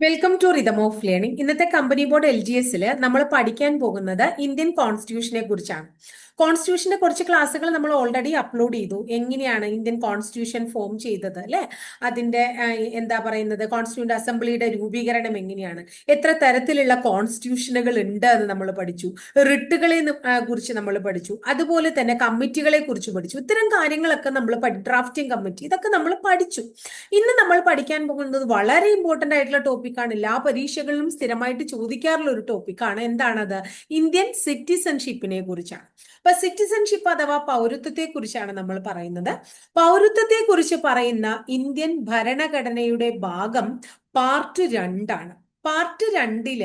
Welcome to rhythm of learning ഇന്നത്തെ company board L G എസിൽ നമ്മൾ പഠിക്കാൻ പോകുന്നത് ഇന്ത്യൻ കോൺസ്റ്റിറ്റ്യൂഷനെ കുറിച്ചാണ്. കോൺസ്റ്റിറ്റ്യൂഷന്റെ കുറച്ച് ക്ലാസ്സുകൾ നമ്മൾ ഓൾറെഡി അപ്ലോഡ് ചെയ്തു. എങ്ങനെയാണ് ഇന്ത്യൻ കോൺസ്റ്റിറ്റ്യൂഷൻ ഫോം ചെയ്തത് അല്ലെ? അതിന്റെ എന്താ പറയുന്നത്? കോൺസ്റ്റിറ്റ്യൂന്റ് അസംബ്ലിയുടെ രൂപീകരണം എങ്ങനെയാണ്? എത്ര തരത്തിലുള്ള കോൺസ്റ്റിറ്റ്യൂഷനുകൾ ഉണ്ട് എന്ന് നമ്മൾ പഠിച്ചു. റിട്ടുകളെ കുറിച്ച് നമ്മൾ പഠിച്ചു. അതുപോലെ തന്നെ കമ്മിറ്റികളെ കുറിച്ച് പഠിച്ചു. ഇത്തരം കാര്യങ്ങളൊക്കെ നമ്മൾ ഡ്രാഫ്റ്റിംഗ് കമ്മിറ്റി ഇതൊക്കെ നമ്മൾ പഠിച്ചു. ഇന്ന് നമ്മൾ പഠിക്കാൻ പോകുന്നത് വളരെ ഇമ്പോർട്ടന്റ് ആയിട്ടുള്ള ടോപ്പിക്കാണ് എല്ലാ പരീക്ഷകളിലും സ്ഥിരമായിട്ട് ചോദിക്കാറുള്ള ഒരു ടോപ്പിക്കാണ് എന്താണത്? ഇന്ത്യൻ സിറ്റിസൺഷിപ്പിനെ കുറിച്ചാണ്. അപ്പൊ സിറ്റിസൺഷിപ്പ് അഥവാ പൗരത്വത്തെ കുറിച്ചാണ് നമ്മൾ പറയുന്നത്. പൗരത്വത്തെ കുറിച്ച് പറയുന്ന ഇന്ത്യൻ ഭരണഘടനയുടെ ഭാഗം പാർട്ട് രണ്ടാണ്. പാർട്ട് രണ്ടിൽ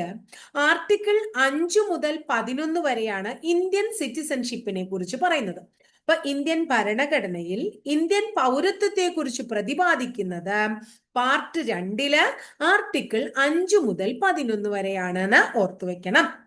ആർട്ടിക്കിൾ അഞ്ചു മുതൽ പതിനൊന്ന് വരെയാണ് ഇന്ത്യൻ സിറ്റിസൺഷിപ്പിനെ കുറിച്ച് പറയുന്നത്. അപ്പൊ ഇന്ത്യൻ ഭരണഘടനയിൽ ഇന്ത്യൻ പൗരത്വത്തെ കുറിച്ച് പ്രതിപാദിക്കുന്നത് പാർട്ട് രണ്ടിൽ ആർട്ടിക്കിൾ അഞ്ചു മുതൽ പതിനൊന്ന് വരെയാണെന്ന് ഓർത്തു വെക്കണം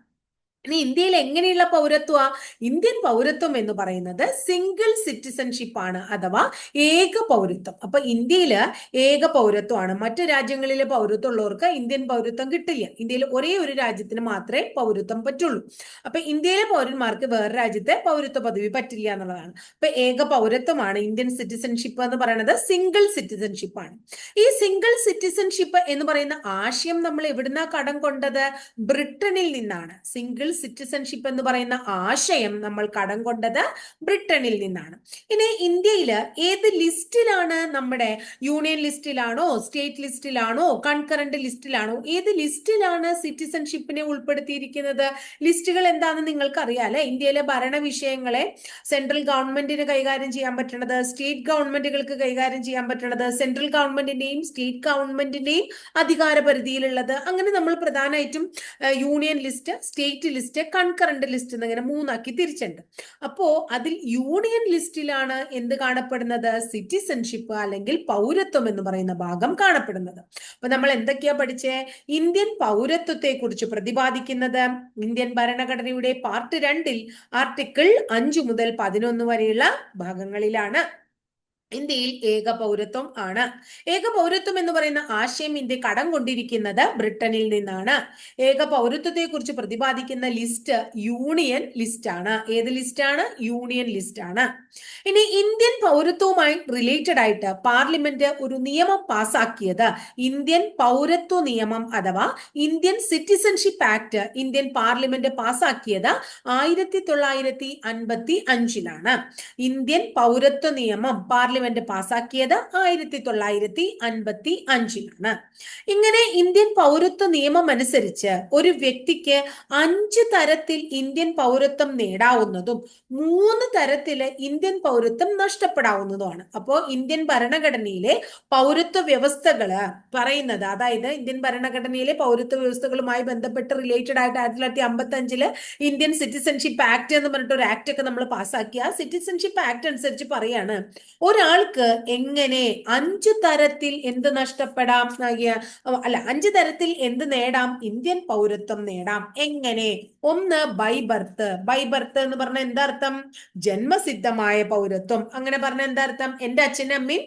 ഇനി ഇന്ത്യയിൽ എങ്ങനെയുള്ള പൗരത്വ? ഇന്ത്യൻ പൗരത്വം എന്ന് പറയുന്നത് സിംഗിൾ സിറ്റിസൺഷിപ്പ് ആണ് അഥവാ ഏക പൗരത്വം. അപ്പൊ ഇന്ത്യയിൽ ഏക പൗരത്വമാണ്. മറ്റു രാജ്യങ്ങളിലെ പൗരത്വം ഉള്ളവർക്ക് ഇന്ത്യൻ പൗരത്വം കിട്ടില്ല. ഇന്ത്യയിൽ ഒരേ ഒരു രാജ്യത്തിന് മാത്രമേ പൗരത്വം പറ്റുള്ളൂ. അപ്പൊ ഇന്ത്യയിലെ പൗരന്മാർക്ക് വേറെ രാജ്യത്തെ പൗരത്വ പദവി പറ്റില്ല എന്നുള്ളതാണ്. അപ്പൊ ഏക പൗരത്വമാണ് ഇന്ത്യൻ സിറ്റിസൺഷിപ്പ് എന്ന് പറയുന്നത് സിംഗിൾ സിറ്റിസൺഷിപ്പ് ആണ്. ഈ സിംഗിൾ സിറ്റിസൺഷിപ്പ് എന്ന് പറയുന്ന ആശയം നമ്മൾ എവിടുന്ന കടം കൊണ്ടത്? ബ്രിട്ടനിൽ നിന്നാണ്. സിംഗിൾ സിറ്റിസൺഷിപ്പ് എന്ന് പറയുന്ന ആശയം നമ്മൾ കടം കൊണ്ടത് ബ്രിട്ടനിൽ നിന്നാണ്. ഇനി ഇന്ത്യയിൽ ഏത് ലിസ്റ്റിലാണ് നമ്മുടെ യൂണിയൻ ലിസ്റ്റിലാണോ സ്റ്റേറ്റ് ലിസ്റ്റിലാണോ കൺകറന്റ് ലിസ്റ്റിലാണോ ഏത് ലിസ്റ്റിലാണ് സിറ്റിസൺഷിപ്പിനെ ഉൾപ്പെടുത്തിയിരിക്കുന്നത്? ലിസ്റ്റുകൾ എന്താണെന്ന് നിങ്ങൾക്ക് അറിയാലേ ഇന്ത്യയിലെ ഭരണ വിഷയങ്ങളെ സെൻട്രൽ ഗവൺമെന്റിന് കൈകാര്യം ചെയ്യാൻ പറ്റുന്നത് സ്റ്റേറ്റ് ഗവൺമെന്റുകൾക്ക് കൈകാര്യം ചെയ്യാൻ പറ്റുന്നത് സെൻട്രൽ ഗവൺമെന്റിന്റെയും സ്റ്റേറ്റ് ഗവൺമെന്റിന്റെയും അധികാര പരിധിയിലുള്ളത് അങ്ങനെ നമ്മൾ പ്രധാനമായിട്ടും union list state list concurrent list എന്നിങ്ങനെ മൂന്നാക്കി തിരിച്ചുണ്ട് അപ്പോ അതിൽ യൂണിയൻ ലിസ്റ്റിലാണ് എന്ത് കാണപ്പെടുന്നത്? സിറ്റിസൺഷിപ്പ് അല്ലെങ്കിൽ പൗരത്വം എന്ന് പറയുന്ന ഭാഗം കാണപ്പെടുന്നത്. അപ്പൊ നമ്മൾ എന്തൊക്കെയാ പഠിച്ചേ? ഇന്ത്യൻ പൗരത്വത്തെ കുറിച്ച് പ്രതിപാദിക്കുന്നത്. ഇന്ത്യൻ ഭരണഘടനയുടെ പാർട്ട് രണ്ടിൽ ആർട്ടിക്കിൾ അഞ്ചു മുതൽ പതിനൊന്ന് വരെയുള്ള ഭാഗങ്ങളിലാണ്. ഇന്ത്യയിൽ ഏക പൗരത്വം ആണ്. ഏക പൗരത്വം എന്ന് പറയുന്ന ആശയം ഇന്ത്യ കടം കൊണ്ടിരിക്കുന്നത് ബ്രിട്ടനിൽ നിന്നാണ്. ഏക പൗരത്വത്തെ കുറിച്ച് പ്രതിപാദിക്കുന്ന ലിസ്റ്റ് യൂണിയൻ ലിസ്റ്റ് ആണ്. ഏത് ലിസ്റ്റ് ആണ്? യൂണിയൻ ലിസ്റ്റ് ആണ്. ഇനി ഇന്ത്യൻ പൗരത്വവുമായി റിലേറ്റഡ് ആയിട്ട് പാർലമെന്റ് ഒരു നിയമം പാസാക്കിയത് ഇന്ത്യൻ പൗരത്വ നിയമം അഥവാ Indian citizenship act Indian parliament പാസാക്കിയത് ആയിരത്തി തൊള്ളായിരത്തി അൻപത്തി അഞ്ചിലാണ്. ഇന്ത്യൻ പൗരത്വ നിയമം പാർലമെന്റ് പാസാക്കിയത് ആയിരത്തി തൊള്ളായിരത്തി അൻപത്തി അഞ്ചിലാണ് ഇങ്ങനെ ഇന്ത്യൻ പൗരത്വ നിയമം അനുസരിച്ച് ഒരു വ്യക്തിക്ക് അഞ്ച് തരത്തിൽ ഇന്ത്യൻ പൗരത്വം നേടാവുന്നതും മൂന്ന് തരത്തിൽ ഇന്ത്യൻ പൗരത്വം നഷ്ടപ്പെടാവുന്നതുമാണ്. അപ്പോ ഇന്ത്യൻ ഭരണഘടനയിലെ പൗരത്വ വ്യവസ്ഥകൾ പറയുന്നത് അതായത് ഇന്ത്യൻ ഭരണഘടനയിലെ പൗരത്വ വ്യവസ്ഥകളുമായി ബന്ധപ്പെട്ട് റിലേറ്റഡ് ആയിട്ട് ആയിരത്തി തൊള്ളായിരത്തി അമ്പത്തി അഞ്ചിൽ ഇന്ത്യൻ സിറ്റിസൺഷിപ്പ് ആക്ട് എന്ന് പറഞ്ഞിട്ട് ഒരു ആക്ട് ഒക്കെ നമ്മൾ പാസ്സാക്കി ആ സിറ്റിസൺഷിപ്പ് ആക്ട് അനുസരിച്ച് പറയാണ് ഒരാൾക്ക് എങ്ങനെ അഞ്ചു തരത്തിൽ എന്ത് നഷ്ടപ്പെടാം അല്ല അഞ്ചു തരത്തിൽ എന്ത് നേടാം? ഇന്ത്യൻ പൗരത്വം നേടാം. എങ്ങനെ? ഒന്ന് ബൈ ബർത്ത് ബൈ ബർത്ത് എന്ന് പറഞ്ഞ എന്താർത്ഥം ജന്മസിദ്ധമായ പൗരത്വം. അങ്ങനെ പറഞ്ഞ എന്താർത്ഥം എന്റെ അച്ഛനും അമ്മയും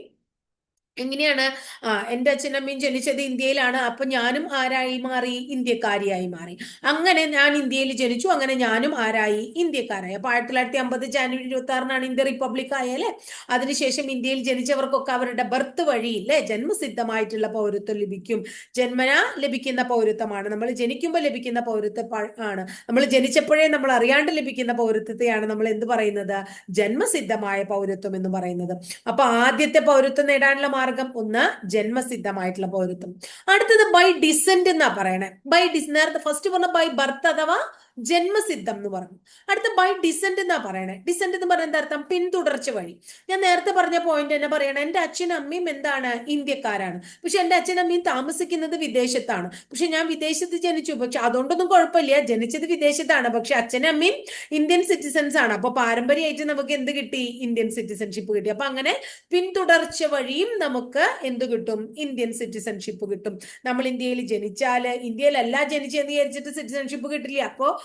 എങ്ങനെയാണ്? ആ എന്റെ അച്ഛനമ്മയും ജനിച്ചത് ഇന്ത്യയിലാണ്. അപ്പൊ ഞാനും ആരായി മാറി? ഇന്ത്യക്കാരിയായി മാറി. അങ്ങനെ ഞാൻ ഇന്ത്യയിൽ ജനിച്ചു. അങ്ങനെ ഞാനും ആരായി? ഇന്ത്യക്കാരായി. അപ്പൊ ആയിരത്തി തൊള്ളായിരത്തി അമ്പത് ജാനുവരി ഇരുപത്തി ആറിനാണ് ഇന്ത്യ റിപ്പബ്ലിക് ആയല്ലേ അതിനുശേഷം ഇന്ത്യയിൽ ജനിച്ചവർക്കൊക്കെ അവരുടെ ബർത്ത് വഴിയില്ലേ? ജന്മസിദ്ധമായിട്ടുള്ള പൗരത്വം ലഭിക്കും. ജന്മന ലഭിക്കുന്ന പൗരത്വമാണ്. നമ്മൾ ജനിക്കുമ്പോൾ ലഭിക്കുന്ന പൗരത്വം ആണ്. നമ്മൾ ജനിച്ചപ്പോഴേ നമ്മൾ അറിയാണ്ട് ലഭിക്കുന്ന പൗരത്വത്തെയാണ് നമ്മൾ എന്ത് പറയുന്നത്? ജന്മസിദ്ധമായ പൗരത്വം എന്ന് പറയുന്നത്. അപ്പൊ ആദ്യത്തെ പൗരത്വം നേടാനുള്ള മാർഗം ഒന്ന് ജന്മസിദ്ധമായിട്ടുള്ള പൗരത്വം. അടുത്തത് ബൈ ഡിസെന്റ് എന്നാ പറയണേ. ബൈ ഡിസ് നേരത്തെ ഫസ്റ്റ് പറഞ്ഞ ബൈ ബർത്ത് അഥവാ ജന്മസിദ്ധം എന്ന് പറഞ്ഞു. അടുത്ത ബൈ ഡിസെന്റ് എന്നാ പറയണേ. ഡിസെന്റ് എന്ന് എന്താ അർത്ഥം? പിന്തുടർച്ച വഴി. ഞാൻ നേരത്തെ പറഞ്ഞ പോയിന്റ് തന്നെ പറയണേ എന്റെ അച്ഛനും അമ്മയും എന്താണ്? ഇന്ത്യക്കാരാണ്. പക്ഷെ എന്റെ അച്ഛനും അമ്മയും താമസിക്കുന്നത് വിദേശത്താണ്. പക്ഷെ ഞാൻ വിദേശത്ത് ജനിച്ചു. പക്ഷെ അതുകൊണ്ടൊന്നും കുഴപ്പമില്ല. ജനിച്ചത് വിദേശത്താണ്. പക്ഷെ അച്ഛനും അമ്മയും ഇന്ത്യൻ സിറ്റിസൺസ് ആണ്. അപ്പൊ പാരമ്പര്യമായിട്ട് നമുക്ക് എന്ത് കിട്ടി? ഇന്ത്യൻ സിറ്റിസൺഷിപ്പ് കിട്ടി. അപ്പൊ അങ്ങനെ പിന്തുടർച്ച വഴിയും നമുക്ക് എന്ത് കിട്ടും? ഇന്ത്യൻ സിറ്റിസൺഷിപ്പ് കിട്ടും. നമ്മൾ ഇന്ത്യയിൽ ജനിച്ചാൽ ഇന്ത്യയിലല്ല ജനിച്ചെന്ന് വിചാരിച്ചിട്ട് സിറ്റിസൺഷിപ്പ് കിട്ടില്ല. അപ്പോ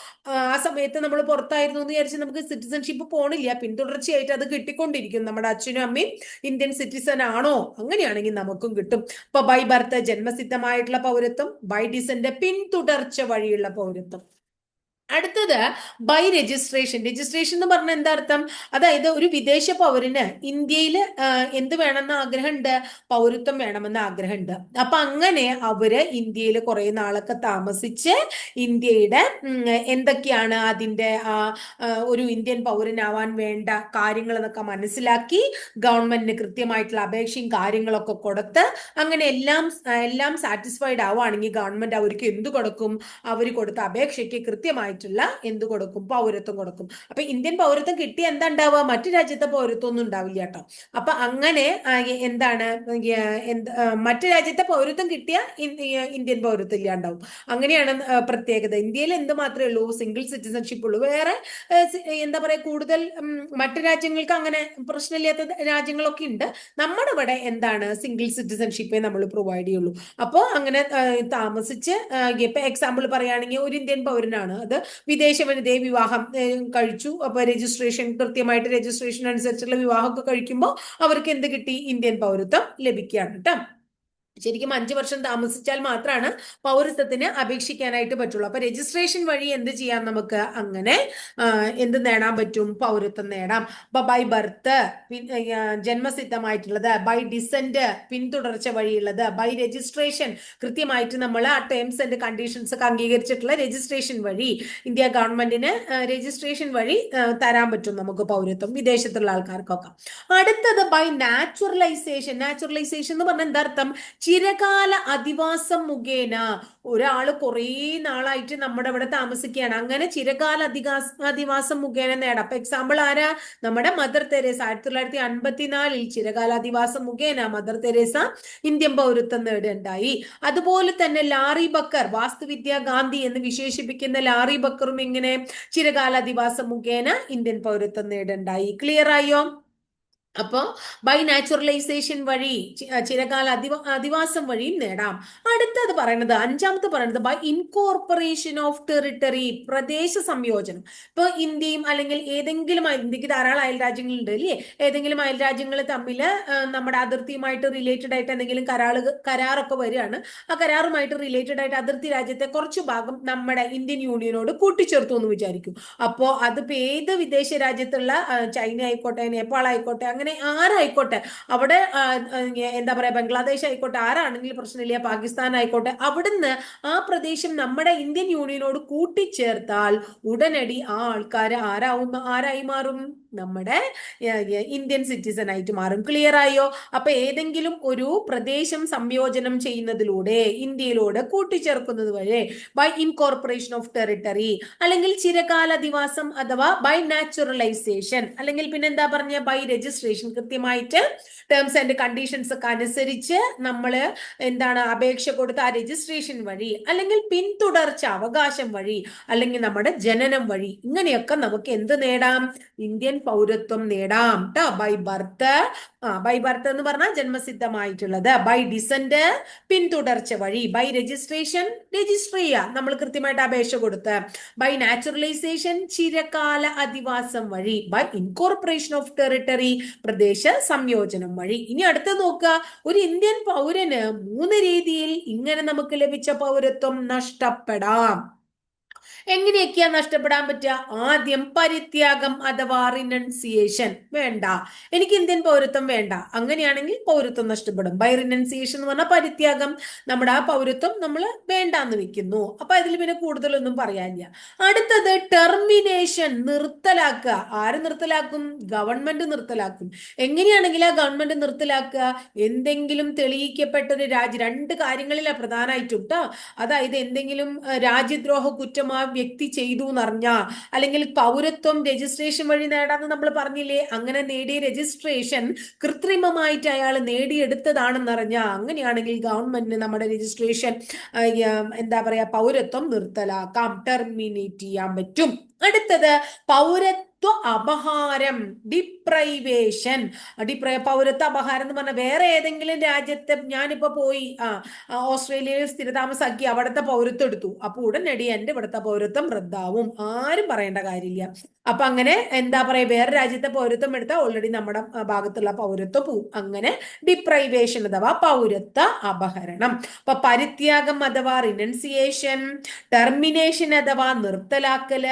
ആ സമയത്ത് നമ്മൾ പുറത്തായിരുന്നു എന്ന് വിചാരിച്ച് നമുക്ക് സിറ്റിസൺഷിപ്പ് പോണില്ല. പിന്തുടർച്ചയായിട്ട് അത് കിട്ടിക്കൊണ്ടിരിക്കും നമ്മുടെ അച്ഛനും അമ്മയും ഇന്ത്യൻ സിറ്റിസൺ ആണോ? അങ്ങനെയാണെങ്കിൽ നമുക്കും കിട്ടും. ഇപ്പൊ ബൈ ബർത്ത് ജന്മസിദ്ധമായിട്ടുള്ള പൗരത്വം ബൈ ഡിസന്റെ പിന്തുടർച്ച വഴിയുള്ള പൗരത്വം. അടുത്തത് ബൈ രജിസ്ട്രേഷൻ രജിസ്ട്രേഷൻ എന്ന് പറഞ്ഞാൽ എന്താ അർത്ഥം? അതായത് ഒരു വിദേശ പൗരന് ഇന്ത്യയിൽ എന്ത് വേണമെന്ന് ആഗ്രഹമുണ്ട്? പൗരത്വം വേണമെന്ന് ആഗ്രഹമുണ്ട്. അപ്പൊ അങ്ങനെ അവർ ഇന്ത്യയിൽ കുറെ നാളൊക്കെ താമസിച്ച് ഇന്ത്യയുടെ എന്തൊക്കെയാണ് അതിന്റെ ഒരു ഇന്ത്യൻ പൗരനാവാൻ വേണ്ട കാര്യങ്ങൾ എന്നൊക്കെ മനസ്സിലാക്കി ഗവൺമെന്റിന് കൃത്യമായിട്ടുള്ള അപേക്ഷയും കാര്യങ്ങളൊക്കെ കൊടുത്ത് അങ്ങനെ എല്ലാം എല്ലാം സാറ്റിസ്ഫൈഡ് ആവുകയാണെങ്കിൽ ഗവൺമെന്റ് അവർക്ക് എന്ത് കൊടുക്കും? അവർ കൊടുത്ത അപേക്ഷയ്ക്ക് കൃത്യമായിട്ട് ആയിട്ടുള്ള എന്ത് കൊടുക്കും? പൗരത്വം കൊടുക്കും. അപ്പൊ ഇന്ത്യൻ പൗരത്വം കിട്ടിയ എന്താ ഉണ്ടാവുക മറ്റു രാജ്യത്തെ പൗരത്വം ഒന്നും ഉണ്ടാവില്ല കേട്ടോ. അപ്പൊ അങ്ങനെ എന്താണ് മറ്റു രാജ്യത്തെ പൗരത്വം കിട്ടിയ ഇന്ത്യൻ പൗരത്വം ഇല്ലാണ്ടാവും. അങ്ങനെയാണ് പ്രത്യേകത. ഇന്ത്യയിൽ എന്ത് മാത്രമേ ഉള്ളൂ? സിംഗിൾ സിറ്റിസൺഷിപ്പ് ഉള്ളൂ. വേറെ എന്താ പറയാ കൂടുതൽ മറ്റു രാജ്യങ്ങൾക്ക് അങ്ങനെ പ്രശ്നമില്ലാത്ത രാജ്യങ്ങളൊക്കെ ഉണ്ട്. നമ്മുടെ ഇവിടെ എന്താണ് സിംഗിൾ സിറ്റിസൺഷിപ്പേ നമ്മൾ പ്രൊവൈഡ് ചെയ്യുള്ളൂ. അപ്പോൾ അങ്ങനെ താമസിച്ച് ഇപ്പൊ എക്സാമ്പിൾ പറയുകയാണെങ്കിൽ ഒരു ഇന്ത്യൻ പൗരനാണ്. അത് വിദേശ വനിതയെ വിവാഹം കഴിച്ചു. അപ്പൊ രജിസ്ട്രേഷൻ കൃത്യമായിട്ട് രജിസ്ട്രേഷൻ അനുസരിച്ചുള്ള വിവാഹമൊക്കെ കഴിക്കുമ്പോൾ അവർക്ക് എന്ത് കിട്ടി? ഇന്ത്യൻ പൗരത്വം ലഭിക്കുകയാണ് കേട്ടോ ശരിക്കും അഞ്ചു വർഷം താമസിച്ചാൽ മാത്രമാണ് പൗരത്വത്തിന് അപേക്ഷിക്കാനായിട്ട് പറ്റുള്ളൂ. അപ്പൊ രജിസ്ട്രേഷൻ വഴി എന്ത് ചെയ്യാം നമുക്ക്? അങ്ങനെ എന്ത് നേടാൻ പറ്റും? പൗരത്വം നേടാം. അപ്പൊ ബൈ ബർത്ത് ജന്മസിദ്ധമായിട്ടുള്ളത് ബൈ ഡിസെന്റ് പിന്തുടർച്ച വഴിയുള്ളത് ബൈ രജിസ്ട്രേഷൻ കൃത്യമായിട്ട് നമ്മൾ ആ ടേംസ് ആൻഡ് കണ്ടീഷൻസ് ഒക്കെ അംഗീകരിച്ചിട്ടുള്ള രജിസ്ട്രേഷൻ വഴി ഇന്ത്യ ഗവൺമെന്റിന് രജിസ്ട്രേഷൻ വഴി തരാൻ പറ്റും നമുക്ക് പൗരത്വം വിദേശത്തുള്ള ആൾക്കാർക്കൊക്കെ. അടുത്തത് ബൈ നാച്ചുറലൈസേഷൻ നാച്ചുറലൈസേഷൻ എന്ന് പറഞ്ഞാൽ എന്താ അർത്ഥം? ചിരകാല അധിവാസം മുഖേന ഒരാൾ കുറേ നാളായിട്ട് നമ്മുടെ ഇവിടെ താമസിക്കുകയാണ്. അങ്ങനെ ചിരകാല അധികാസ അധിവാസം മുഖേന നേടാം. അപ്പൊ എക്സാമ്പിൾ ആരാ? നമ്മുടെ മദർ തെരേസ ആയിരത്തി തൊള്ളായിരത്തി അൻപത്തിനാലിൽ ചിരകാല അധിവാസം മുഖേന മദർ തെരേസ ഇന്ത്യൻ പൗരത്വം നേടുകയുണ്ടായി അതുപോലെ തന്നെ ലാറി ബക്കർ വാസ്തുവിദ്യ ഗാന്ധി എന്ന് വിശേഷിപ്പിക്കുന്ന ലാറി ബക്കറും ഇങ്ങനെ ചിരകാല അധിവാസം മുഖേന ഇന്ത്യൻ പൗരത്വം നേടുണ്ടായി. ക്ലിയർ ആയോ? അപ്പോൾ ബൈ നാച്ചുറലൈസേഷൻ വഴി ചിരകാല അധിവ അധിവാസം വഴിയും നേടാം. അടുത്തത് പറയണത് അഞ്ചാമത്തെ പറയണത് ബൈ ഇൻകോർപ്പറേഷൻ ഓഫ് ടെറിട്ടറി പ്രദേശ സംയോജനം. ഇപ്പോൾ ഇന്ത്യയും അല്ലെങ്കിൽ ഏതെങ്കിലും ഇന്ത്യയ്ക്ക് ധാരാളം അയൽ രാജ്യങ്ങളുണ്ട് അല്ലേ? ഏതെങ്കിലും അയൽ രാജ്യങ്ങൾ തമ്മിൽ നമ്മുടെ അതിർത്തിയുമായിട്ട് റിലേറ്റഡ് ആയിട്ട് എന്തെങ്കിലും കരാറ് കരാറൊക്കെ വരികയാണ്. ആ കരാറുമായിട്ട് റിലേറ്റഡ് ആയിട്ട് അതിർത്തി രാജ്യത്തെ കുറച്ച് ഭാഗം നമ്മുടെ ഇന്ത്യൻ യൂണിയനോട് കൂട്ടിച്ചേർത്തു എന്ന് വിചാരിക്കും. അപ്പോൾ അതിപ്പോൾ ഏത് വിദേശ രാജ്യത്തുള്ള ചൈന ആയിക്കോട്ടെ നേപ്പാൾ ആയിക്കോട്ടെ അങ്ങനെ ആരായിക്കോട്ടെ? അവിടെ എന്താ പറയാ ബംഗ്ലാദേശ് ആയിക്കോട്ടെ ആരാണെങ്കിലും പ്രശ്നമില്ല പാകിസ്ഥാൻ ആയിക്കോട്ടെ അവിടുന്ന് ആ പ്രദേശം നമ്മുടെ ഇന്ത്യൻ യൂണിയനോട് കൂട്ടിച്ചേർത്താൽ ഉടനടി ആ ആൾക്കാർ ആരാവും ആരായി മാറും? നമ്മുടെ ഇന്ത്യൻ സിറ്റിസൺ ആയിട്ട് മാറും. ക്ലിയർ ആയോ? അപ്പൊ ഏതെങ്കിലും ഒരു പ്രദേശം സംയോജനം ചെയ്യുന്നതിലൂടെ ഇന്ത്യയിലൂടെ കൂട്ടിച്ചേർക്കുന്നത് വഴി ബൈ ഇൻകോർപ്പറേഷൻ ഓഫ് ടെറിട്ടറി അല്ലെങ്കിൽ ചിരകാല അധിവാസം അഥവാ ബൈ നാച്ചുറലൈസേഷൻ അല്ലെങ്കിൽ പിന്നെ എന്താ പറഞ്ഞ? ബൈ രജിസ്ട്രേഷൻ കൃത്യമായിട്ട് ടേംസ് ആൻഡ് കണ്ടീഷൻസ് ഒക്കെ അനുസരിച്ച് നമ്മൾ എന്താണ് അപേക്ഷ കൊടുത്ത ആ രജിസ്ട്രേഷൻ വഴി അല്ലെങ്കിൽ പിന്തുടർച്ച അവകാശം വഴി അല്ലെങ്കിൽ നമ്മുടെ ജനനം വഴി ഇങ്ങനെയൊക്കെ നമുക്ക് എന്ത് നേടാം? ഇന്ത്യൻ പൗരത്വം നേടാം കേട്ടോ ബൈ ബർത്ത് ആ ബൈ ബർത്ത് എന്ന് പറഞ്ഞാൽ ജന്മസിദ്ധമായിട്ടുള്ളത്. ബൈ ഡിസെന്റ് പിന്തുടർച്ച വഴി. ബൈ രജിസ്ട്രേഷൻ രജിസ്റ്റർ ചെയ്യുക നമ്മൾ കൃത്യമായിട്ട് അപേക്ഷ കൊടുത്ത്. ബൈ നാച്ചുറലൈസേഷൻ ചിരകാല അധിവാസം വഴി. ബൈ ഇൻകോർപ്പറേഷൻ ഓഫ് ടെറിട്ടറി പ്രദേശ സംയോജനം വഴി. ഇനി അടുത്ത നോക്കുക. ഒരു ഇന്ത്യൻ പൗരന് മൂന്ന് രീതിയിൽ ഇങ്ങനെ നമുക്ക് ലഭിച്ച പൗരത്വം നഷ്ടപ്പെടാം. എങ്ങനെയൊക്കെയാ നഷ്ടപ്പെടാൻ പറ്റുക? ആദ്യം പരിത്യാഗം അഥവാ റിനൗൺസിയേഷൻ വേണ്ട. എനിക്ക് ഇന്ത്യൻ പൗരത്വം വേണ്ട. അങ്ങനെയാണെങ്കിൽ പൗരത്വം നഷ്ടപ്പെടും. ബൈ റിനൗൺസിയേഷൻ എന്ന് പറഞ്ഞാൽ പരിത്യാഗം. നമ്മുടെ ആ പൗരത്വം നമ്മൾ വേണ്ടാന്ന് വെക്കുന്നു. അപ്പൊ അതിൽ പിന്നെ കൂടുതലൊന്നും പറയാനില്ല. അടുത്തത് ടെർമിനേഷൻ നിർത്തലാക്കുക. ആര് നിർത്തലാക്കും? ഗവൺമെന്റ് നിർത്തലാക്കും. എങ്ങനെയാണെങ്കിൽ ആ ഗവൺമെന്റ് നിർത്തലാക്കുക. എന്തെങ്കിലും തെളിയിക്കപ്പെട്ട ഒരു രാജ്യം രണ്ട് കാര്യങ്ങളിലാണ് പ്രധാനമായിട്ടും കേട്ടോ അതായത് എന്തെങ്കിലും രാജ്യദ്രോഹ കുറ്റമാ വ്യക്തി ചെയ്തു എന്നറിഞ്ഞ? അല്ലെങ്കിൽ പൗരത്വം രജിസ്ട്രേഷൻ വഴി നേടാന്ന് നമ്മൾ പറഞ്ഞില്ലേ? അങ്ങനെ നേടിയ രജിസ്ട്രേഷൻ കൃത്രിമമായിട്ട് അയാൾ നേടിയെടുത്തതാണെന്നറിഞ്ഞ? അങ്ങനെയാണെങ്കിൽ ഗവൺമെന്റിന് നമ്മുടെ രജിസ്ട്രേഷൻ എന്താ പറയാ പൗരത്വം നിർത്തലാക്കാം. ടെർമിനേറ്റ് ചെയ്യാൻ പറ്റും. അടുത്തത് പൗരത്വ അപഹാരം ഡിപ്രൈവേഷൻ ഡിപ്രൈ പൗരത്വ അപഹാരം എന്ന് പറഞ്ഞാൽ വേറെ ഏതെങ്കിലും രാജ്യത്തെ ഞാനിപ്പോ പോയി ആ ഓസ്ട്രേലിയയിൽ സ്ഥിരതാമസാക്കി അവിടുത്തെ പൗരത്വം എടുത്തു. അപ്പോൾ ഉടനടി എന്റെ ഇവിടുത്തെ പൗരത്വം റദ്ദാവും. ആരും പറയേണ്ട കാര്യമില്ല. അപ്പൊ അങ്ങനെ എന്താ പറയാ വേറെ രാജ്യത്തെ പൗരത്വം എടുത്താൽ ഓൾറെഡി നമ്മുടെ ഭാഗത്തുള്ള പൗരത്വം പോവും. അങ്ങനെ ഡിപ്രൈവേഷൻ അഥവാ പൗരത്വ അപഹരണം. അപ്പൊ പരിത്യാഗം അഥവാ റിനൻസിയേഷൻ ടെർമിനേഷൻ അഥവാ നിർത്തലാക്കൽ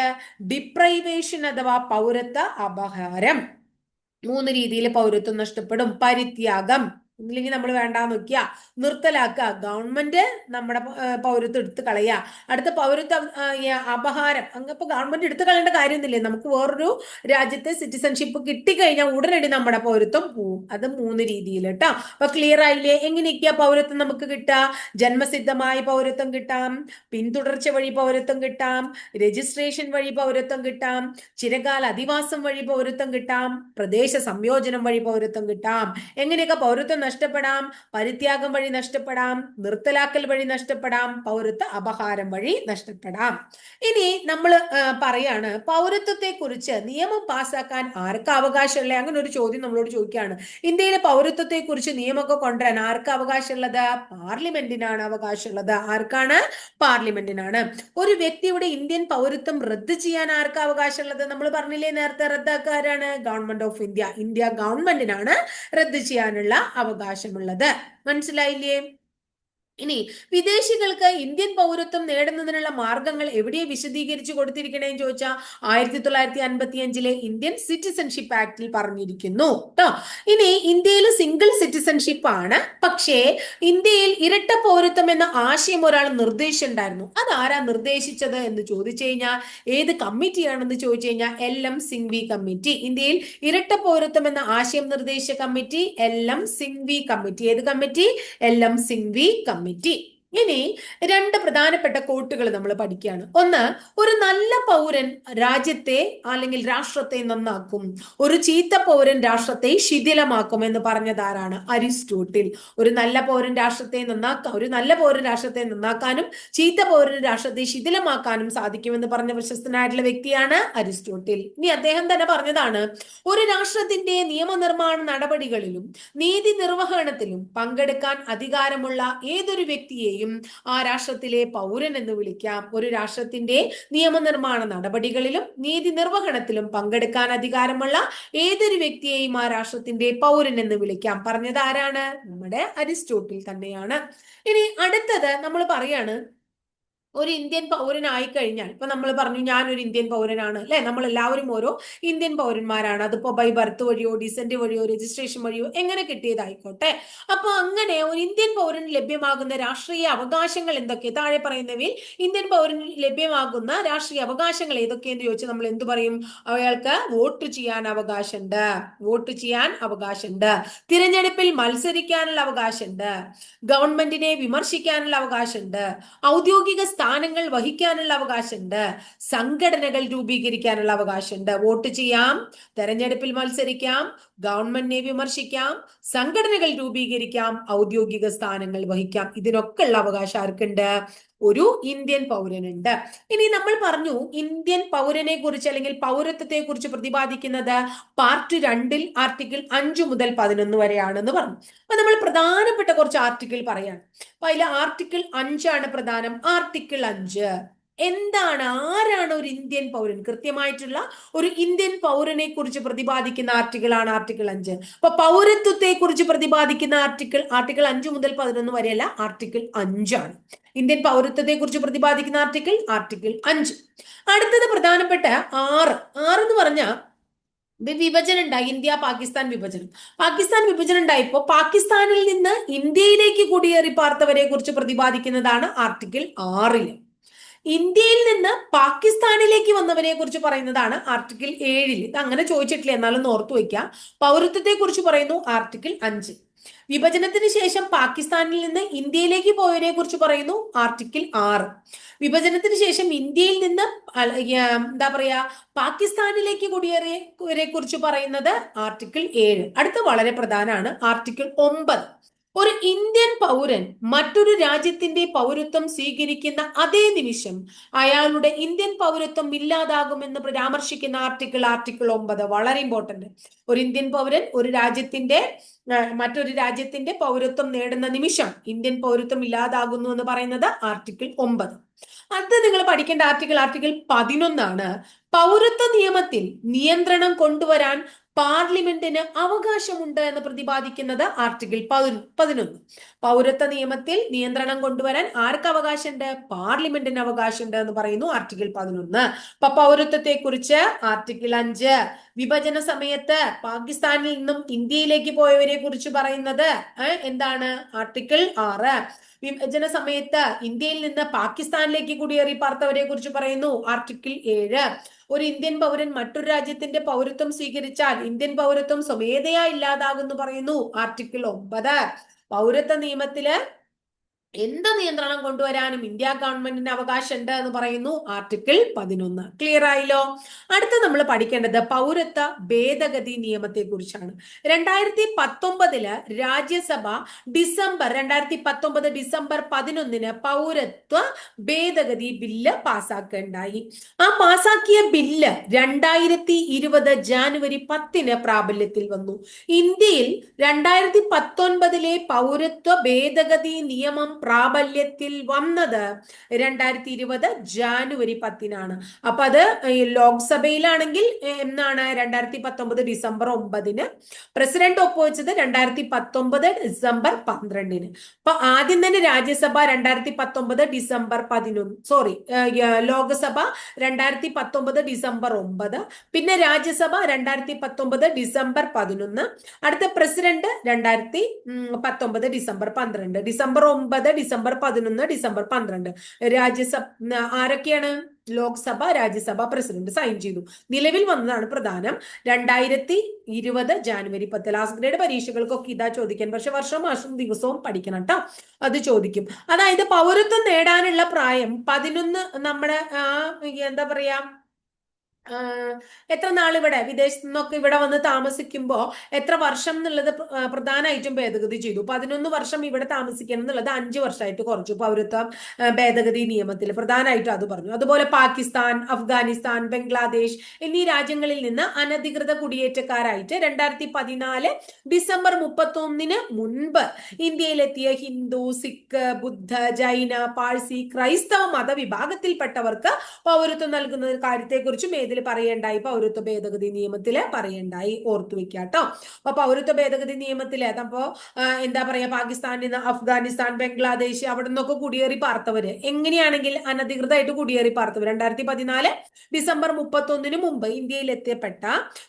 ഡിപ്രൈവേഷൻ അഥവാ പൗരത്വ അപഹാരം. മൂന്ന് രീതിയിൽ പൗരത്വം നഷ്ടപ്പെടും. പരിത്യാഗം. ഇല്ലെങ്കിൽ നമ്മൾ വേണ്ടാന്ന് വെക്കുക. നിർത്തലാക്കുക. ഗവൺമെന്റ് നമ്മുടെ പൗരത്വം എടുത്ത് കളയുക. അടുത്ത പൗരത്വ അപഹാരം. അങ്ങപ്പോ ഗവൺമെന്റ് എടുത്തു കളയേണ്ട കാര്യമൊന്നുമില്ലേ. നമുക്ക് വേറൊരു രാജ്യത്തെ സിറ്റിസൺഷിപ്പ് കിട്ടിക്കഴിഞ്ഞാൽ ഉടനടി നമ്മുടെ പൗരത്വം പോവും. അത് മൂന്ന് രീതിയിൽ കേട്ടോ. അപ്പൊ ക്ലിയർ ആയില്ലേ? എങ്ങനെയൊക്കെയാ പൗരത്വം നമുക്ക് കിട്ടുക? ജന്മസിദ്ധമായ പൗരത്വം കിട്ടാം. പിന്തുടർച്ച വഴി പൗരത്വം കിട്ടാം. രജിസ്ട്രേഷൻ വഴി പൗരത്വം കിട്ടാം. ചിരകാല അധിവാസം വഴി പൗരത്വം കിട്ടാം. പ്രദേശ സംയോജനം വഴി പൗരത്വം കിട്ടാം. എങ്ങനെയൊക്കെ പൗരത്വം നഷ്ടപ്പെടാം പരിത്യാഗം വഴി നഷ്ടപ്പെടാം നിർത്തലാക്കൽ വഴി നഷ്ടപ്പെടാം പൗരത്വ അപഹാരം വഴി നഷ്ടപ്പെടാം. ഇനി നമ്മൾ പറയാണ് പൗരത്വത്തെ കുറിച്ച് നിയമം പാസ്സാക്കാൻ ആർക്ക് അവകാശമുള്ള അങ്ങനെ ഒരു ചോദ്യം നമ്മളോട് ചോദിക്കുകയാണ്. ഇന്ത്യയിലെ പൗരത്വത്തെ കുറിച്ച് നിയമമൊക്കെ കൊണ്ടുവരാൻ ആർക്ക് അവകാശമുള്ളത്? പാർലമെന്റിനാണ് അവകാശമുള്ളത്. ആർക്കാണ്? പാർലമെന്റിനാണ്. ഒരു വ്യക്തിയുടെ ഇന്ത്യൻ പൗരത്വം റദ്ദ് ചെയ്യാൻ ആർക്ക് അവകാശമുള്ളത്? നമ്മൾ പറഞ്ഞില്ലേ നേരത്തെ റദ്ദാക്കാരാണ് ഗവൺമെന്റ് ഓഫ് ഇന്ത്യ. ഇന്ത്യ ഗവൺമെന്റിനാണ് റദ്ദ് ചെയ്യാനുള്ള അവകാശമുള്ളത്. മനസ്സിലായില്ലേ? ഇനി വിദേശികൾക്ക് ഇന്ത്യൻ പൗരത്വം നേടുന്നതിനുള്ള മാർഗങ്ങൾ എവിടെ വിശദീകരിച്ചു കൊടുത്തിരിക്കണേന്ന് ചോദിച്ചാൽ ആയിരത്തി തൊള്ളായിരത്തി അൻപത്തി അഞ്ചിലെ ഇന്ത്യൻ സിറ്റിസൺഷിപ്പ് ആക്ടിൽ പറഞ്ഞിരിക്കുന്നു കേട്ടോ ഇനി ഇന്ത്യയിൽ സിംഗിൾ സിറ്റിസൺഷിപ്പ് ആണ്. പക്ഷേ ഇന്ത്യയിൽ ഇരട്ട പൗരത്വം എന്ന ആശയം ഒരാൾ നിർദ്ദേശിച്ചിട്ടുണ്ടായിരുന്നു. അതാരാ നിർദ്ദേശിച്ചത് എന്ന് ചോദിച്ചു കഴിഞ്ഞാൽ ഏത് കമ്മിറ്റിയാണെന്ന് ചോദിച്ചു കഴിഞ്ഞാൽ എൽ എം സിംഗ്വി കമ്മിറ്റി. ഇന്ത്യയിൽ ഇരട്ട പൗരത്വം എന്ന ആശയം നിർദ്ദേശിച്ച committee L M Singhvi committee. ഏത് committee? L M Singhvi committee. D. ഇനി രണ്ട് പ്രധാനപ്പെട്ട കോട്ടുകൾ നമ്മൾ പഠിക്കുകയാണ്. ഒന്ന് ഒരു നല്ല പൗരൻ രാജ്യത്തെ അല്ലെങ്കിൽ രാഷ്ട്രത്തെ നന്നാക്കും. ഒരു ചീത്ത പൗരൻ രാഷ്ട്രത്തെ ശിഥിലമാക്കും എന്ന് പറഞ്ഞതാരാണ്? അരിസ്റ്റോട്ടിൽ. ഒരു നല്ല പൗരൻ രാഷ്ട്രത്തെ നന്നാക്കാം ഒരു നല്ല പൗരൻ രാഷ്ട്രത്തെ നന്നാക്കാനും ചീത്ത പൗരൻ രാഷ്ട്രത്തെ ശിഥിലമാക്കാനും സാധിക്കുമെന്ന് പറഞ്ഞ പ്രശസ്തനായിട്ടുള്ള വ്യക്തിയാണ് അരിസ്റ്റോട്ടിൽ. ഇനി അദ്ദേഹം തന്നെ പറഞ്ഞതാണ് ഒരു രാഷ്ട്രത്തിന്റെ നിയമനിർമ്മാണ നടപടികളിലും നീതി നിർവഹണത്തിലും പങ്കെടുക്കാൻ അധികാരമുള്ള ഏതൊരു വ്യക്തിയെയും ആ രാഷ്ട്രത്തിലെ പൗരൻ എന്ന് വിളിക്കാം. ഒരു രാഷ്ട്രത്തിന്റെ നിയമനിർമ്മാണ നടപടികളിലും നീതി നിർവഹണത്തിലും പങ്കെടുക്കാൻ അധികാരമുള്ള ഏതൊരു വ്യക്തിയെയും ആ രാഷ്ട്രത്തിന്റെ പൗരൻ എന്ന് വിളിക്കാം. പറഞ്ഞത് ആരാണ്? നമ്മുടെ അരിസ്റ്റോട്ടിൽ തന്നെയാണ്. ഇനി അടുത്തത് നമ്മൾ പറയാണ് ഒരു ഇന്ത്യൻ പൗരനായി കഴിഞ്ഞാൽ ഇപ്പൊ നമ്മൾ പറഞ്ഞു ഞാൻ ഒരു ഇന്ത്യൻ പൗരനാണ് അല്ലെ? നമ്മൾ എല്ലാവരും ഓരോ ഇന്ത്യൻ പൗരന്മാരാണ്. അതിപ്പോ ബൈ ബർത്ത് വഴിയോ ഡിസെന്റ് വഴിയോ രജിസ്ട്രേഷൻ വഴിയോ എങ്ങനെ കിട്ടിയതായിക്കോട്ടെ? അപ്പൊ അങ്ങനെ ഒരു ഇന്ത്യൻ പൗരന് ലഭ്യമാകുന്ന രാഷ്ട്രീയ അവകാശങ്ങൾ എന്തൊക്കെ? താഴെ പറയുന്നവയിൽ ഇന്ത്യൻ പൗരന് ലഭ്യമാകുന്ന രാഷ്ട്രീയ അവകാശങ്ങൾ ഏതൊക്കെയെന്ന് ചോദിച്ചാൽ നമ്മൾ എന്തു പറയും? അയാൾക്ക് വോട്ട് ചെയ്യാൻ അവകാശമുണ്ട്. വോട്ട് ചെയ്യാൻ അവകാശമുണ്ട്. തിരഞ്ഞെടുപ്പിൽ മത്സരിക്കാനുള്ള അവകാശമുണ്ട്. ഗവൺമെന്റിനെ വിമർശിക്കാനുള്ള അവകാശമുണ്ട്. ഔദ്യോഗിക സ്ഥാനങ്ങൾ വഹിക്കാനുള്ള അവകാശമുണ്ട്. സംഘടനകൾ രൂപീകരിക്കാനുള്ള അവകാശമുണ്ട്. വോട്ട് ചെയ്യാം തെരഞ്ഞെടുപ്പിൽ മത്സരിക്കാം ഗവൺമെന്റിനെ വിമർശിക്കാം സംഘടനകൾ രൂപീകരിക്കാം ഔദ്യോഗിക സ്ഥാനങ്ങൾ വഹിക്കാം. ഇതിനൊക്കെ ഉള്ള അവകാശം ആർക്കുണ്ട്? ഒരു ഇന്ത്യൻ പൗരനുണ്ട്. ഇനി നമ്മൾ പറഞ്ഞു ഇന്ത്യൻ പൗരനെ കുറിച്ച് അല്ലെങ്കിൽ പൗരത്വത്തെ കുറിച്ച് പ്രതിപാദിക്കുന്നത് പാർട്ട് രണ്ടിൽ ആർട്ടിക്കിൾ അഞ്ചു മുതൽ പതിനൊന്ന് വരെയാണെന്ന് പറഞ്ഞു. അപ്പൊ നമ്മൾ പ്രധാനപ്പെട്ട കുറച്ച് ആർട്ടിക്കിൾ പറയാണ്. അപ്പൊ അതിൽ ആർട്ടിക്കിൾ അഞ്ചാണ് പ്രധാനം. ആർട്ടിക്കിൾ അഞ്ച്. എന്താണ്? ആരാണ് ഒരു ഇന്ത്യൻ പൗരൻ? കൃത്യമായിട്ടുള്ള ഒരു ഇന്ത്യൻ പൗരനെ കുറിച്ച് പ്രതിപാദിക്കുന്ന ആർട്ടിക്കിൾ ആണ് ആർട്ടിക്കിൾ അഞ്ച്. അപ്പൊ പൗരത്വത്തെ കുറിച്ച് പ്രതിപാദിക്കുന്ന ആർട്ടിക്കിൾ ആർട്ടിക്കിൾ അഞ്ച് മുതൽ പതിനൊന്ന് വരെയല്ല ആർട്ടിക്കിൾ അഞ്ചാണ്. ഇന്ത്യൻ പൗരത്വത്തെ കുറിച്ച് പ്രതിപാദിക്കുന്ന ആർട്ടിക്കിൾ ആർട്ടിക്കിൾ അഞ്ച്. അടുത്തത് പ്രധാനപ്പെട്ട ആറ്. ആറ് എന്ന് പറഞ്ഞാൽ വിഭജനം ഉണ്ടായി. ഇന്ത്യ പാകിസ്ഥാൻ വിഭജനം. പാകിസ്ഥാൻ വിഭജനം ഉണ്ടായപ്പോ പാകിസ്ഥാനിൽ നിന്ന് ഇന്ത്യയിലേക്ക് കുടിയേറി പാർത്തവരെ കുറിച്ച് പ്രതിപാദിക്കുന്നതാണ് ആർട്ടിക്കിൾ ആറിൽ. ഇന്ത്യയിൽ നിന്ന് പാകിസ്ഥാനിലേക്ക് വന്നവരെ കുറിച്ച് പറയുന്നതാണ് ആർട്ടിക്കിൾ ഏഴിൽ ഇത് അങ്ങനെ ചോദിച്ചിട്ടില്ല എന്നാലും ഓർത്തു വയ്ക്കുക പൗരത്വത്തെ കുറിച്ച് പറയുന്നു ആർട്ടിക്കിൾ അഞ്ച്. വിഭജനത്തിന് ശേഷം പാകിസ്ഥാനിൽ നിന്ന് ഇന്ത്യയിലേക്ക് പോയവരെ കുറിച്ച് പറയുന്നു ആർട്ടിക്കിൾ ആറ്. വിഭജനത്തിന് ശേഷം ഇന്ത്യയിൽ നിന്ന് എന്താ പറയാ പാകിസ്ഥാനിലേക്ക് കുടിയേറിയവരെ കുറിച്ച് പറയുന്നത് ആർട്ടിക്കിൾ ഏഴ്. അടുത്ത വളരെ പ്രധാനമാണ് ആർട്ടിക്കിൾ ഒമ്പത്. ഒരു ഇന്ത്യൻ പൗരൻ മറ്റൊരു രാജ്യത്തിന്റെ പൗരത്വം സ്വീകരിക്കുന്ന അതേ നിമിഷം അയാളുടെ ഇന്ത്യൻ പൗരത്വം ഇല്ലാതാകുമെന്ന് പരാമർശിക്കുന്ന ആർട്ടിക്കിൾ ആർട്ടിക്കിൾ ഒമ്പത്. വളരെ ഇമ്പോർട്ടന്റ് ഒരു ഇന്ത്യൻ പൗരൻ ഒരു രാജ്യത്തിന്റെ മറ്റൊരു രാജ്യത്തിന്റെ പൗരത്വം നേടുന്ന നിമിഷം ഇന്ത്യൻ പൗരത്വം ഇല്ലാതാകുന്നു എന്ന് പറയുന്നത് ആർട്ടിക്കിൾ ഒമ്പത്. അത് നിങ്ങൾ പഠിക്കേണ്ട ആർട്ടിക്കിൾ ആർട്ടിക്കിൾ പതിനൊന്നാണ്. പൗരത്വ നിയമത്തിൽ നിയന്ത്രണം കൊണ്ടുവരാൻ പാർലമെന്റിന് അവകാശമുണ്ട് എന്ന് പ്രതിപാദിക്കുന്നത് ആർട്ടിക്കിൾ പതി- പതിനൊന്ന്. പൗരത്വ നിയമത്തിൽ നിയന്ത്രണം കൊണ്ടുവരാൻ ആർക്ക് അവകാശമുണ്ട്? പാർലമെന്റിന് അവകാശമുണ്ട് എന്ന് പറയുന്നു ആർട്ടിക്കിൾ പതിനൊന്ന്. അപ്പൊ പൗരത്വത്തെ കുറിച്ച് ആർട്ടിക്കിൾ അഞ്ച്. വിഭജന സമയത്ത് പാകിസ്ഥാനിൽ നിന്നും ഇന്ത്യയിലേക്ക് പോയവരെ കുറിച്ച് പറയുന്നത് എന്താണ്? ആർട്ടിക്കിൾ ആറ്. വിഭജന സമയത്ത് ഇന്ത്യയിൽ നിന്ന് പാകിസ്ഥാനിലേക്ക് കുടിയേറി പാർത്തവരെ കുറിച്ച് പറയുന്നു ആർട്ടിക്കിൾ ഏഴ്. ഒരു ഇന്ത്യൻ പൗരൻ മറ്റൊരു രാജ്യത്തിന്റെ പൗരത്വം സ്വീകരിച്ചാൽ ഇന്ത്യൻ പൗരത്വം സ്വമേധയാ ഇല്ലാതാകുന്നു പറയുന്നു ആർട്ടിക്കിൾ ഒമ്പത്. പൗരത്വ നിയമത്തിൽ എന്ത് നിയന്ത്രണം കൊണ്ടുവരാനും ഇന്ത്യ ഗവൺമെന്റിന് അവകാശമുണ്ട് എന്ന് പറയുന്നു ആർട്ടിക്കിൾ പതിനൊന്ന്. ക്ലിയർ ആയില്ലോ? അടുത്ത നമ്മൾ പഠിക്കേണ്ടത് പൗരത്വ ഭേദഗതി നിയമത്തെ കുറിച്ചാണ് രണ്ടായിരത്തി പത്തൊമ്പതിൽ രാജ്യസഭ ഡിസംബർ രണ്ടായിരത്തി പത്തൊമ്പത് ഡിസംബർ പതിനൊന്നിന് പൗരത്വ ഭേദഗതി ബില്ല് പാസാക്കുകയുണ്ടായി ആ പാസാക്കിയ ബില്ല് രണ്ടായിരത്തി ഇരുപത് ജാനുവരി പത്തിന് പ്രാബല്യത്തിൽ വന്നു. ഇന്ത്യയിൽ രണ്ടായിരത്തി പത്തൊൻപതിലെ പൗരത്വ ഭേദഗതി നിയമം പ്രാബല്യത്തിൽ വന്നത് രണ്ടായിരത്തി ഇരുപത് ജാനുവരി പത്തിനാണ്. അപ്പൊ അത് ലോക്സഭയിലാണെങ്കിൽ എന്നാണ് രണ്ടായിരത്തി പത്തൊമ്പത് ഡിസംബർ ഒമ്പതിന്. പ്രസിഡന്റ് ഒപ്പുവെച്ചത് രണ്ടായിരത്തി പത്തൊമ്പത് ഡിസംബർ പന്ത്രണ്ടിന്. അപ്പൊ ആദ്യം തന്നെ രാജ്യസഭ രണ്ടായിരത്തി പത്തൊമ്പത് ഡിസംബർ പതിനൊന്ന് സോറി ലോക്സഭ രണ്ടായിരത്തി പത്തൊമ്പത് ഡിസംബർ ഒമ്പത് പിന്നെ രാജ്യസഭ രണ്ടായിരത്തി പത്തൊമ്പത് ഡിസംബർ പതിനൊന്ന് അടുത്ത പ്രസിഡന്റ് രണ്ടായിരത്തി പത്തൊമ്പത് ഡിസംബർ പന്ത്രണ്ട്. ഡിസംബർ ഒമ്പത് ഡിസംബർ പതിനൊന്ന് ഡിസംബർ പന്ത്രണ്ട്. രാജ്യസഭ ആരൊക്കെയാണ്? ലോക്സഭ രാജ്യസഭ പ്രസിഡന്റ് സൈൻ ചെയ്തു. നിലവിൽ വന്നതാണ് പ്രധാനം. രണ്ടായിരത്തി ഇരുപത് ജാനുവരി പത്ത് ലാസ്റ്റ് ഗ്രേഡ് പരീക്ഷകൾക്കൊക്കെ ഇതാ ചോദിക്കാൻ പക്ഷെ വർഷവും മാസവും ദിവസവും പഠിക്കണം കേട്ടോ അത് ചോദിക്കും. അതായത് പൗരത്വം നേടാനുള്ള പ്രായം പതിനൊന്ന് നമ്മുടെ എന്താ പറയാ എത്ര നാൾ ഇവിടെ വിദേശത്തു നിന്നൊക്കെ ഇവിടെ വന്ന് താമസിക്കുമ്പോൾ എത്ര വർഷം എന്നുള്ളത് പ്രധാനമായിട്ടും ഭേദഗതി ചെയ്തു. പതിനൊന്ന് വർഷം ഇവിടെ താമസിക്കണം എന്നുള്ളത് അഞ്ച് വർഷമായിട്ട് കുറച്ചു പൗരത്വ ഭേദഗതി നിയമത്തിൽ പ്രധാനമായിട്ടും അത് പറഞ്ഞു. അതുപോലെ പാകിസ്ഥാൻ അഫ്ഗാനിസ്ഥാൻ ബംഗ്ലാദേശ് എന്നീ രാജ്യങ്ങളിൽ നിന്ന് അനധികൃത കുടിയേറ്റക്കാരായിട്ട് രണ്ടായിരത്തി പതിനാല് ഡിസംബർ മുപ്പത്തൊന്നിന് മുൻപ് ഇന്ത്യയിലെത്തിയ ഹിന്ദു സിഖ് ബുദ്ധ ജൈന പാഴ്സി ക്രൈസ്തവ മതവിഭാഗത്തിൽപ്പെട്ടവർക്ക് പൗരത്വം നൽകുന്ന കാര്യത്തെക്കുറിച്ചും ഏതിൽ പറയണ്ടായി. പൗരത്വ ഭേദഗതി നിയമത്തിൽ പറയണ്ടായി. ഓർത്തു വെക്കാട്ടോ കേട്ടോ അപ്പൊ പൗരത്വ ഭേദഗതി നിയമത്തിൽ അതപ്പോ എന്താ പറയാ പാകിസ്ഥാനിൽ നിന്ന് അഫ്ഗാനിസ്ഥാൻ ബംഗ്ലാദേശ് അവിടെ നിന്നൊക്കെ കുടിയേറി പാർത്തവര്. എങ്ങനെയാണെങ്കിൽ അനധികൃതമായിട്ട് കുടിയേറി പാർത്തവർ രണ്ടായിരത്തി പതിനാല് ഡിസംബർ മുപ്പത്തൊന്നിന് മുമ്പ് ഇന്ത്യയിൽ എത്തിയപ്പെട്ട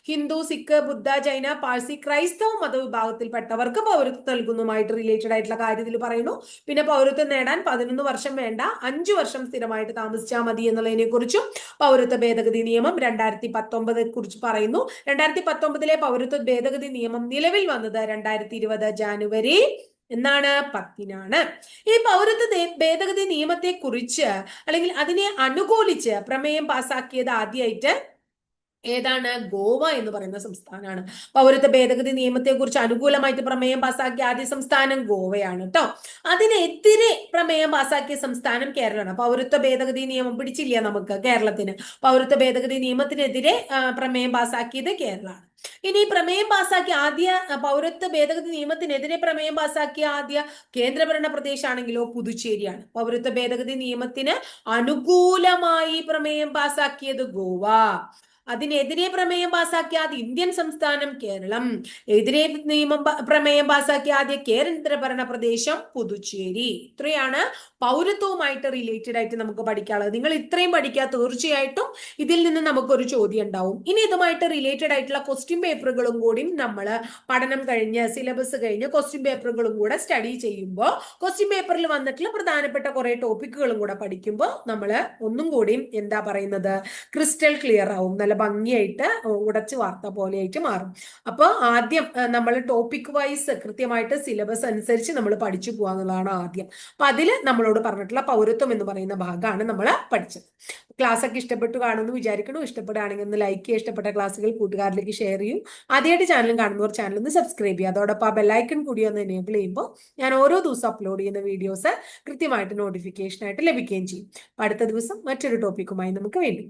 ഹിന്ദു സിഖ് ബുദ്ധ ജൈന പാഴ്സി ക്രൈസ്തവ മതവിഭാഗത്തിൽപ്പെട്ടവർക്ക് പൗരത്വം നൽകുന്നതുമായിട്ട് റിലേറ്റഡ് ആയിട്ടുള്ള കാര്യത്തിൽ പറയുന്നു. പിന്നെ പൗരത്വം നേടാൻ പതിനൊന്ന് വർഷം വേണ്ട അഞ്ചു വർഷം സ്ഥിരമായിട്ട് താമസിച്ചാൽ മതി എന്നുള്ളതിനെ കുറിച്ചും പൗരത്വ ഭേദഗതി നിയമം രണ്ടായിരത്തി പത്തൊമ്പതെ കുറിച്ച് പറയുന്നു. രണ്ടായിരത്തി പത്തൊമ്പതിലെ പൗരത്വ ഭേദഗതി നിയമം നിലവിൽ വന്നത് രണ്ടായിരത്തി ഇരുപത് ജാനുവരി എന്നാണ് പത്തിനാണ്. ഈ പൗരത്വ ഭേദഗതി നിയമത്തെ കുറിച്ച് അല്ലെങ്കിൽ അതിനെ അനുകൂലിച്ച് പ്രമേയം പാസാക്കിയത് ആദ്യമായിട്ട് ഏതാണ് ഗോവ എന്ന് പറയുന്ന സംസ്ഥാനമാണ് പൗരത്വ ഭേദഗതി നിയമത്തെ കുറിച്ച് അനുകൂലമായിട്ട് പ്രമേയം പാസാക്കിയ ആദ്യ സംസ്ഥാനം ഗോവയാണ് കേട്ടോ അതിനെതിരെ പ്രമേയം പാസാക്കിയ സംസ്ഥാനം കേരളമാണ്. പൗരത്വ ഭേദഗതി നിയമം പിടിച്ചില്ല നമുക്ക് കേരളത്തിന്. പൗരത്വ ഭേദഗതി നിയമത്തിനെതിരെ പ്രമേയം പാസാക്കിയത് കേരളമാണ്. ഇനി പ്രമേയം പാസാക്കിയ ആദ്യ പൗരത്വ ഭേദഗതി നിയമത്തിനെതിരെ പ്രമേയം പാസാക്കിയ ആദ്യ കേന്ദ്രഭരണ പ്രദേശമാണെങ്കിലോ പുതുച്ചേരിയാണ്. പൗരത്വ ഭേദഗതി നിയമത്തിന് അനുകൂലമായി പ്രമേയം പാസാക്കിയത് ഗോവ. അതിനെതിരെ പ്രമേയം പാസാക്കിയ ആദ്യ ഇന്ത്യൻ സംസ്ഥാനം കേരളം. എതിരെ നിയമം പ്രമേയം പാസാക്കിയ ആദ്യ കേന്ദ്രഭരണ പ്രദേശം പുതുച്ചേരി. ഇത്രയാണ് പൗരത്വവുമായിട്ട് റിലേറ്റഡ് ആയിട്ട് നമുക്ക് പഠിക്കാനുള്ളത്. നിങ്ങൾ ഇത്രയും പഠിക്കുക തീർച്ചയായിട്ടും ഇതിൽ നിന്ന് നമുക്കൊരു ചോദ്യം ഉണ്ടാവും. ഇനി ഇതുമായിട്ട് റിലേറ്റഡ് ആയിട്ടുള്ള ക്വസ്റ്റ്യൻ പേപ്പറുകളും കൂടി നമ്മൾ പഠനം കഴിഞ്ഞ് സിലബസ് കഴിഞ്ഞ് ക്വസ്റ്റ്യൻ പേപ്പറുകളും കൂടെ സ്റ്റഡി ചെയ്യുമ്പോൾ ക്വസ്റ്റ്യൻ പേപ്പറിൽ വന്നിട്ടുള്ള പ്രധാനപ്പെട്ട കുറെ ടോപ്പിക്കുകളും കൂടെ പഠിക്കുമ്പോൾ നമ്മൾ ഒന്നും കൂടി എന്താ പറയുന്നത്? ക്രിസ്റ്റൽ ക്ലിയർ ആവും. നല്ല ഭംഗിയായിട്ട് ഉടച്ച് വാർത്ത പോലെയായിട്ട് മാറും. അപ്പോൾ ആദ്യം നമ്മൾ ടോപ്പിക് വൈസ് കൃത്യമായിട്ട് സിലബസ് അനുസരിച്ച് നമ്മൾ പഠിച്ചു പോകാന്നുള്ളതാണ് ആദ്യം. അപ്പൊ അതിൽ നമ്മളോട് പറഞ്ഞിട്ടുള്ള പൗരത്വം എന്ന് പറയുന്ന ഭാഗമാണ് നമ്മൾ പഠിച്ചത്. ക്ലാസ് ഒക്കെ ഇഷ്ടപ്പെട്ടു കാണുമെന്ന് വിചാരിക്കണു. ഇഷ്ടപ്പെടുകയാണെങ്കിൽ ഒന്ന് ലൈക്ക് ചെയ്യുക. ഇഷ്ടപ്പെട്ട ക്ലാസ്സുകൾ കൂട്ടുകാരിലേക്ക് ഷെയർ ചെയ്യും. ആദ്യമായിട്ട് ചാനലും കാണുന്നവർ ചാനൽ ഒന്ന് സബ്സ്ക്രൈബ് ചെയ്യുക. അതോടൊപ്പം ആ ബെല്ലൈക്കൺ കൂടി ഒന്ന് എനേബിൾ ചെയ്യുമ്പോൾ ഞാൻ ഓരോ ദിവസം അപ്ലോഡ് ചെയ്യുന്ന വീഡിയോസ് കൃത്യമായിട്ട് നോട്ടിഫിക്കേഷൻ ആയിട്ട് ലഭിക്കുകയും ചെയ്യും. അടുത്ത ദിവസം മറ്റൊരു ടോപ്പിക്കുമായി നമുക്ക് വേണ്ടി